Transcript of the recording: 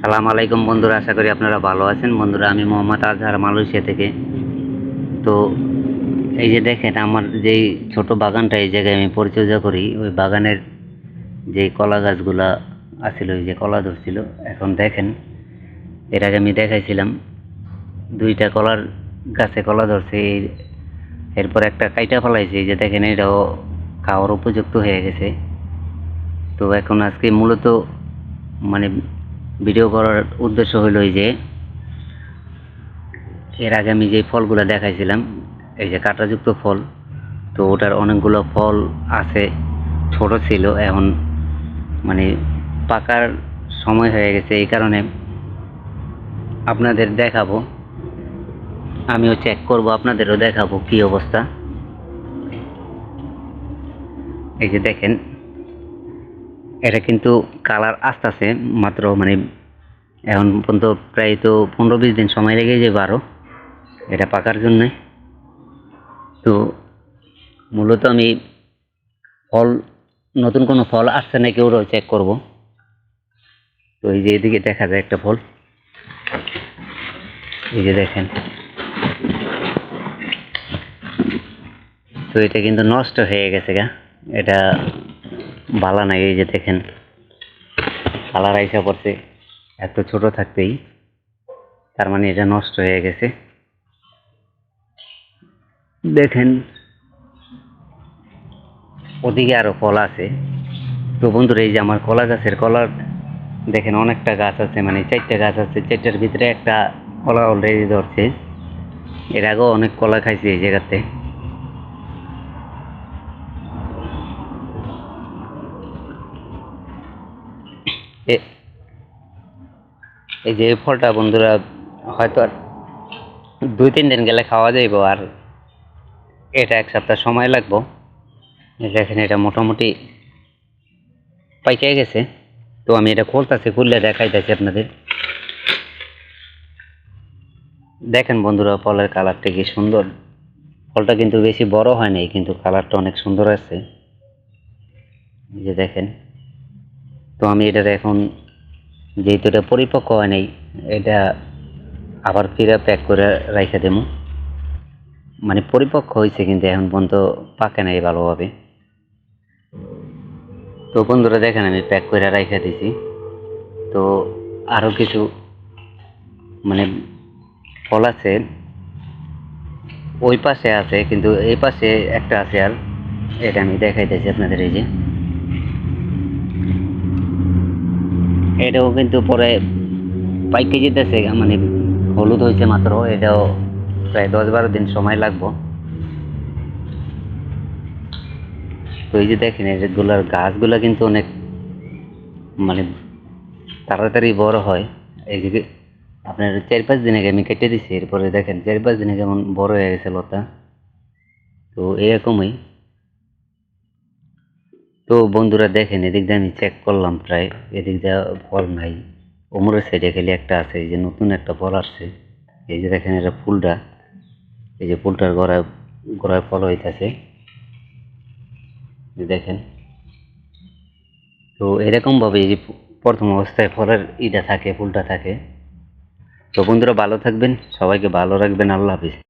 সালাম আলাইকুম বন্ধুরা, আশা করি আপনারা ভালো আছেন। বন্ধুরা, আমি মোহাম্মদ আজহার, মালয়েশিয়া থেকে। তো এই যে দেখেন, আমার যেই ছোট বাগানটা এই জায়গায় আমি পরিচর্যা করি। ওই বাগানের যে কলা গাছগুলা আছিল, ওই যে কলা ধরছিল, এখন দেখেন, এর আগে আমি দেখাইছিলাম, দুইটা কলার গাছে কলা ধরছে এরপর একটা কাইটা ফলাইছে, এই যে দেখেন, এটাও খাওয়ার উপযুক্ত হয়ে গেছে। তো এখন আজকে মূলত মানে ভিডিও করার উদ্দেশ্য হলো এই যে, এর আগে আমি যে ফলগুলো দেখাইছিলাম, এই যে কাঁটাযুক্ত ফল, তো ওটার অনেকগুলো ফল আছে, ছোট ছিল, এখন মানে পাকার সময় হয়ে গেছে, এই কারণে আপনাদের দেখাবো। আমিও চেক করব, আপনাদেরও দেখাবো কি অবস্থা। এই যে দেখেন এটা কিন্তু কালার আস্তে আসতেছে, মাত্র মানে এখন পর্যন্ত প্রায় তো পনেরো বিশ দিন সময় লেগে যাবে আরও এটা পাকার জন্যে। তো মূলত আমি ফল, নতুন কোনো ফল আসছে নাকি ওটাও চেক করব। তো এই যে এদিকে দেখা যায় একটা ফল। এই যে দেখেন। তো এটা কিন্তু নষ্ট হয়ে গেছে গা। এটা ভালো নাই, এই যে দেখেন। কালার আইসা পড়ছে। এত ছোট থাকতেই তার মানে এটা নষ্ট হয়ে গেছে। দেখেন, ওদিকে আরও কলা আছে। তো বন্ধুরা, এই যে আমার কলা গাছের কলার দেখেন অনেকটা গাছ আছে মানে চারটে গাছ আছে, চারটার ভিতরে একটা কলা অলরেডি ধরছে। এর আগেও অনেক কলা খাইছি এই জায়গাতে। এই যে ফলটা বন্ধুরা, হয়তো আর দুই, তিন দিন গেলে খাওয়া যাইব আর এটা এক সপ্তাহ সময় লাগবো। দেখেন, এটা মোটামুটি পাইকে গেছে। তো আমি এটা খুলতেছি, খুললে দেখাইতেছি আপনাদের। দেখেন বন্ধুরা, ফলের কালারটা কি সুন্দর। ফলটা কিন্তু বেশি বড় হয়নি কিন্তু কালারটা অনেক সুন্দর আছে। যে দেখেন তো আমি এটার এখন যেহেতু এটা পরিপক্ক হয় নাই, এটা আবার ফিরে প্যাক করে রাইখে দেবো মানে পরিপক্ক হয়েছে কিন্তু এখন পর্যন্ত পাকে নাই ভালোভাবে। তো বন্ধুরা দেখেন, আমি প্যাক করে রাইখে দিছি। তো আরও কিছু মানে ফল আছে। ওই পাশে আছে, কিন্তু এই পাশে একটা আছে আর, এটা আমি দেখাইতেছি আপনাদের এই যে। এটাও কিন্তু পরে পাইকে যেতেছে মানে হলুদ হয়েছে মাত্র, এটাও প্রায় দশ বারো দিন সময় লাগবো। তো এই যে দেখেন এগুলার গাছগুলা কিন্তু অনেক মানে তাড়াতাড়ি বড় হয়। এইদিকে আপনার চার পাঁচ দিন আগে আমি কেটে দিছি, এরপরে দেখেন, চার পাঁচ দিনে কেমন বড় হয়ে গেছে লতা। তো এরকমই। তো বন্ধুরা দেখেন, এদিক দিয়ে আমি চেক করলাম প্রায়, এদিক দিয়ে ফল নাই। ওমরের সাইডে খালি একটা আছে, এই যে নতুন একটা ফল আসছে। এই যে দেখেন এটা ফুলটা, এই যে ফুলটার গড়ায় গড়ায় ফল হইতেছে। দেখেন। তো এরকমভাবে এই যে প্রথম অবস্থায় ফলের ইটা থাকে, ফুলটা থাকে। তো বন্ধুরা ভালো থাকবেন, সবাইকে ভালো রাখবেন, আল্লাহ হাফিজ।